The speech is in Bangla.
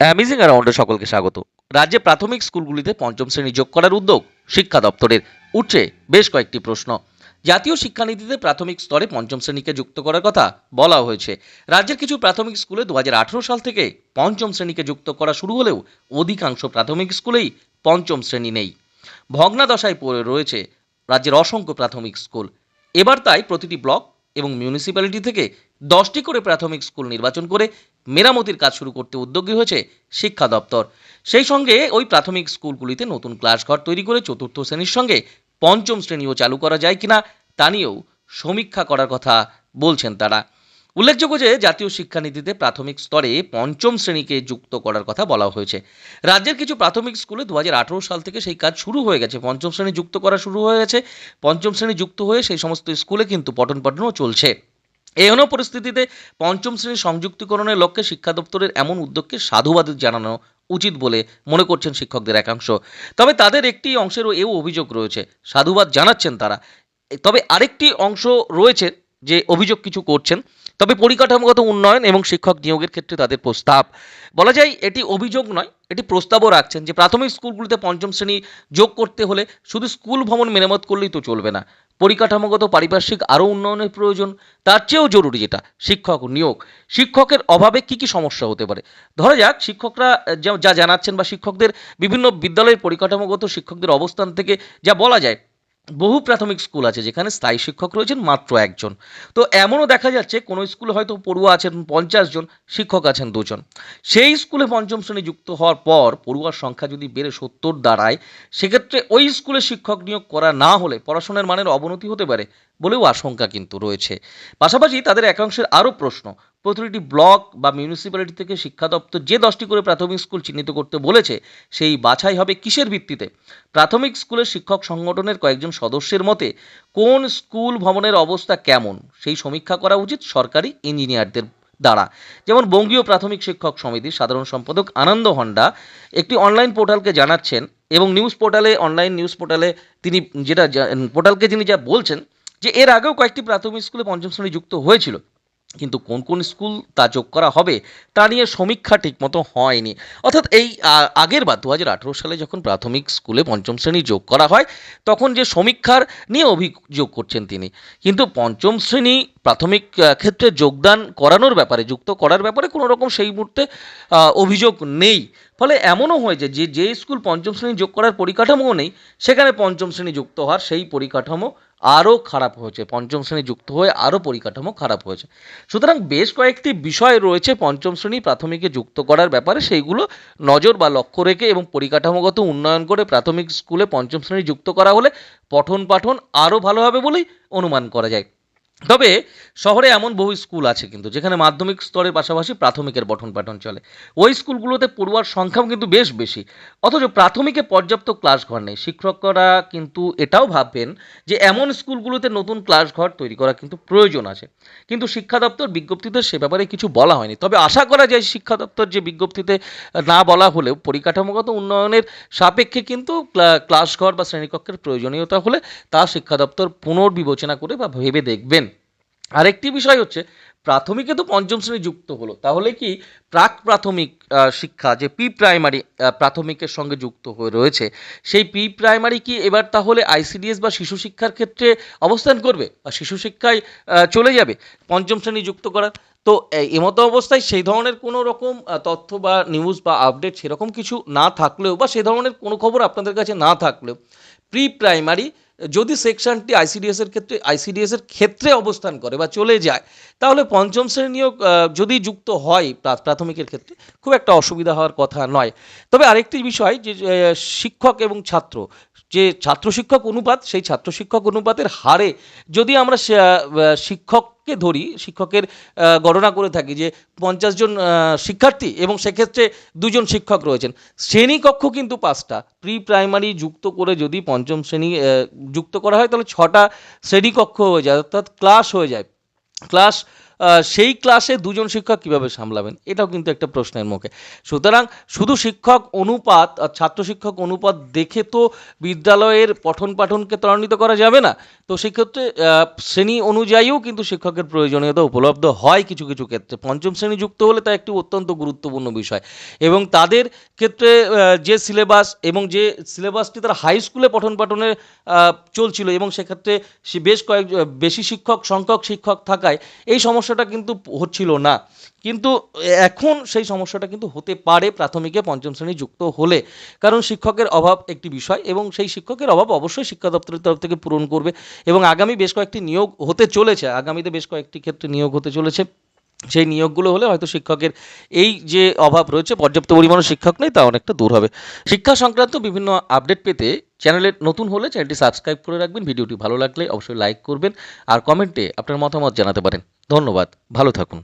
অ্যামেজিং অ্যারাউন্ডে সকলকে স্বাগত। রাজ্যে প্রাথমিক স্কুলগুলিতে পঞ্চম শ্রেণি যোগ করার উদ্যোগ শিক্ষা দপ্তরের উঠছে বেশ কয়েকটি প্রশ্ন। জাতীয় শিক্ষানীতিতে প্রাথমিক স্তরে পঞ্চম শ্রেণীকে যুক্ত করার কথা বলা হয়েছে। রাজ্যের কিছু প্রাথমিক স্কুলে দু সাল থেকে পঞ্চম শ্রেণীকে যুক্ত করা শুরু হলেও অধিকাংশ প্রাথমিক স্কুলেই পঞ্চম শ্রেণি নেই। ভগ্নাদশায় পড়ে রয়েছে রাজ্যের অসংখ্য প্রাথমিক স্কুল। এবার তাই প্রতিটি ব্লক এবং মিউনিসিপ্যালিটি থেকে দশটি করে প্রাথমিক স্কুল নির্বাচন করে মেরামতির কাজ শুরু করতে উদ্যোগী হয়েছে শিক্ষা দপ্তর। সেই সঙ্গে ওই প্রাথমিক স্কুলগুলিতে নতুন ক্লাসঘর তৈরি করে চতুর্থ শ্রেণির সঙ্গে পঞ্চম শ্রেণীও চালু করা যায় কিনা তা নিয়েও সমীক্ষা করার কথা বলছেন তারা। উল্লেখযোগ্য যে জাতীয় শিক্ষানীতিতে প্রাথমিক স্তরে পঞ্চম শ্রেণীকে যুক্ত করার কথা বলা হয়েছে। রাজ্যের কিছু প্রাথমিক স্কুলে দু হাজার আঠেরো সাল থেকে সেই কাজ শুরু হয়ে গেছে। পঞ্চম শ্রেণি যুক্ত করা শুরু হয়ে গেছে। পঞ্চম শ্রেণি যুক্ত হয়ে সেই সমস্ত স্কুলে কিন্তু পঠন পাঠনও চলছে। এহেন পরিস্থিতিতে পঞ্চম শ্রেণির সংযুক্তিকরণের লক্ষ্যে শিক্ষা দপ্তরের এমন উদ্যোগকে সাধুবাদ জানানো উচিত বলে মনে করছেন শিক্ষকদের একাংশ। তবে তাদের একটি অংশেরও এও অভিযোগ রয়েছে, সাধুবাদ জানাচ্ছেন তারা। তবে আরেকটি অংশ রয়েছে যে অভিযোগ কিছু করছেন, তবে পরিকাঠামোগত উন্নয়ন এবং শিক্ষক নিয়োগের ক্ষেত্রে তাদের প্রস্তাব। বলা যায়, এটি অভিযোগ নয়, এটি প্রস্তাবও রাখছেন যে প্রাথমিক স্কুলগুলিতে পঞ্চম শ্রেণি যোগ করতে হলে শুধু স্কুল ভবন মেরামত করলেই তো চলবে না। পরিকাঠামোগত পারিপার্শ্বিক আরও উন্নয়নের প্রয়োজন, তার চেয়েও জরুরি যেটা, শিক্ষক নিয়োগ। শিক্ষকের অভাবে কি কি সমস্যা হতে পারে? ধরা যাক, শিক্ষকরা যা- জানাচ্ছেন বা শিক্ষকদের বিভিন্ন বিদ্যালয়ের পরিকাঠামোগত শিক্ষকদের অবস্থান থেকে যা বলা যায় বহু প্রাথমিক স্কুল আছে যেখানে স্থায়ী শিক্ষক রয়েছেন মাত্র একজন। তো এমনও দেখা যাচ্ছে কোনো স্কুলে হয়তো পড়ুয়া আছেন পঞ্চাশ জন, শিক্ষক আছেন দুজন। সেই স্কুলে পঞ্চম শ্রেণি যুক্ত হওয়ার পর পড়ুয়ার সংখ্যা যদি বেড়ে সত্তর দাঁড়ায়, সেক্ষেত্রে ওই স্কুলে শিক্ষক নিয়োগ করা না হলে পড়াশোনার মানের অবনতি হতে পারে। বলেও আশঙ্কা কিন্তু রয়েছে। পাশাপাশি তাদের একাংশের আরও প্রশ্ন, প্রতিটি ব্লক বা মিউনিসিপ্যালিটি থেকে শিক্ষা দপ্তর যে দশটি করে প্রাথমিক স্কুল চিহ্নিত করতে বলেছে, সেই বাছাই হবে কিসের ভিত্তিতে? প্রাথমিক স্কুলের শিক্ষক সংগঠনের কয়েকজন সদস্যের মতে, কোন স্কুল ভবনের অবস্থা কেমন, সেই সমীক্ষা করা উচিত সরকারি ইঞ্জিনিয়ারদের দ্বারা। যেমন বঙ্গীয় প্রাথমিক শিক্ষক সমিতির সাধারণ সম্পাদক আনন্দ হন্ডা একটি অনলাইন পোর্টালকে জানাচ্ছেন এবং নিউজ পোর্টালে, অনলাইন নিউজ পোর্টালে তিনি যেটা পোর্টালকে তিনি যা বলছেন যে এর আগেও কয়েকটি প্রাথমিক স্কুলে পঞ্চম শ্রেণি যুক্ত হয়েছিল। কিন্তু কোন কোন স্কুল তা যোগ করা হবে, তা নিয়ে সমীক্ষা ঠিকমতো হয়নি। অর্থাৎ এই আগের বার দু সালে যখন প্রাথমিক স্কুলে পঞ্চম শ্রেণি যোগ করা হয়, তখন যে সমীক্ষার নিয়ে অভিযোগ করছেন তিনি। কিন্তু পঞ্চম শ্রেণি প্রাথমিক ক্ষেত্রে যোগদান করানোর ব্যাপারে, যুক্ত করার ব্যাপারে কোনো রকম সেই মুহূর্তে অভিযোগ নেই। ফলে এমনও হয়েছে যে যে স্কুল পঞ্চম শ্রেণি যোগ করার পরিকাঠামোও নেই, সেখানে পঞ্চম শ্রেণি যুক্ত হওয়ার সেই পরিকাঠামো আরও খারাপ হয়েছে, পঞ্চম শ্রেণি যুক্ত হয়ে আরও পরিকাঠামো খারাপ হয়েছে। সুতরাং বেশ কয়েকটি বিষয় রয়েছে পঞ্চম শ্রেণি প্রাথমিকে যুক্ত করার ব্যাপারে, সেইগুলো নজর বা লক্ষ্য রেখে এবং পরিকাঠামোগত উন্নয়ন করে প্রাথমিক স্কুলে পঞ্চম শ্রেণি যুক্ত করা হলে পঠন পাঠন আরও ভালো হবে বলেই অনুমান করা যায়। তবে শহরে এমন বহু স্কুল আছে কিন্তু যেখানে মাধ্যমিক স্তরের পাশাপাশি প্রাথমিকের পঠন পাঠন চলে। ওই স্কুলগুলোতে পড়ুয়ার সংখ্যাও কিন্তু বেশ বেশি। অথচ প্রাথমিকে পর্যাপ্ত ক্লাস ঘর নেই। শিক্ষকরা কিন্তু এটাও ভাববেন যে এমন স্কুলগুলোতে নতুন ক্লাস ঘর তৈরি করা কিন্তু প্রয়োজন আছে। কিন্তু শিক্ষা দপ্তর বিজ্ঞপ্তিতে সে ব্যাপারে কিছু বলা হয়নি। তবে আশা করা যায় শিক্ষা দপ্তর যে বিজ্ঞপ্তিতে না বলা হলেও পরিকাঠামোগত উন্নয়নের সাপেক্ষে কিন্তু ক্লা- ক্লাস ঘর বা শ্রেণীকক্ষের প্রয়োজনীয়তা হলে তা শিক্ষা দপ্তর পুনর্বিবেচনা করে বা ভেবে দেখবেন। আরেকটি বিষয় হচ্ছে, প্রাথমিকে তো পঞ্চম শ্রেণি যুক্ত হলো, তাহলে কি প্রাক প্রাথমিক শিক্ষা যে প্রি প্রাইমারি প্রাথমিকের সঙ্গে যুক্ত হয়ে রয়েছে, সেই প্রি প্রাইমারি কি এবার তাহলে আইসিডিএস বা শিশু শিক্ষার ক্ষেত্রে অবস্থান করবে বা শিশু শিক্ষায় চলে যাবে পঞ্চম শ্রেণি যুক্ত করা? তো এমতো অবস্থায় সেই ধরনের কোনো রকম তথ্য বা নিউজ বা আপডেট সেরকম কিছু না থাকলেও বা সে ধরনের কোনো খবর আপনাদের কাছে না থাকলেও, প্রি প্রাইমারি যদি সেকশনটি আইসিডিএস এর ক্ষেত্রে আইসিডিএস এর ক্ষেত্রে অবস্থান করে বা চলে যায় তাহলে পঞ্চম শ্রেণীও আহ, যদি যুক্ত হয় প্রাথমিকের ক্ষেত্রে খুব একটা অসুবিধা হওয়ার কথা নয়। তবে আরেকটি বিষয় যে শিক্ষক এবং ছাত্র যে ছাত্র শিক্ষক অনুপাত সেই ছাত্র শিক্ষক অনুপাতের হারে যদি আমরা আহ, শিক্ষককে ধরি, শিক্ষকের গণনা করে থাকি যে পঞ্চাশ জন শিক্ষার্থী এবং সেক্ষেত্রে দুজন শিক্ষক রয়েছেন। শ্রেণীকক্ষ কিন্তু পাঁচটা। প্রি প্রাইমারি যুক্ত করে যদি পঞ্চম শ্রেণি যুক্ত করা হয়, তাহলে ছটা শ্রেণীকক্ষ হয়ে যায়, অর্থাৎ ক্লাস হয়ে যায়। ক্লাস সেই ক্লাসে দুজন শিক্ষক কীভাবে সামলাবেন? এটাও কিন্তু একটা প্রশ্নের মুখে। সুতরাং শুধু শিক্ষক অনুপাত ছাত্র শিক্ষক অনুপাত দেখে তো বিদ্যালয়ের পঠন পাঠনকে ত্বরান্বিত করা যাবে না। তো সেক্ষেত্রে শ্রেণি অনুযায়ীও কিন্তু শিক্ষকের প্রয়োজনীয়তা উপলব্ধ হয় কিছু কিছু ক্ষেত্রে। পঞ্চম শ্রেণি যুক্ত হলে তা একটি অত্যন্ত গুরুত্বপূর্ণ বিষয়। এবং তাদের ক্ষেত্রে যে সিলেবাস এবং যে সিলেবাসটি তারা হাই স্কুলে পঠন পাঠনে চলছিল এবং সেক্ষেত্রে বেশ কয়েক, বেশি শিক্ষক, সংখ্যক শিক্ষক থাকায় এই সমস্যাটা কিন্তু হচ্ছিল না। কিন্তু এখন সেই সমস্যাটা কিন্তু হতে পারে প্রাথমিকে পঞ্চম শ্রেণি যুক্ত হলে। কারণ শিক্ষকের অভাব একটি বিষয় এবং সেই শিক্ষকের অভাব অবশ্যই শিক্ষা দপ্তরের তরফ থেকে পূরণ করবে এবং আগামী বেশ কয়েকটি নিয়োগ হতে চলেছে। আগামীতে বেশ কয়েকটি ক্ষেত্রে নিয়োগ হতে চলেছে। সেই নিয়োগগুলো হলে হয়তো শিক্ষকের এই যে অভাব রয়েছে, পর্যাপ্ত পরিমাণে শিক্ষক নেই, তা অনেকটা দূর হবে। শিক্ষা সংক্রান্ত বিভিন্ন আপডেট পেতে চ্যানেলে নতুন হলে চ্যানেলটি সাবস্ক্রাইব করে রাখবেন, ভিডিওটি ভালো লাগলে অবশ্যই লাইক করবেন আর কমেন্টে আপনার মতামত জানাতে পারেন। ধন্যবাদ, ভালো থাকুন।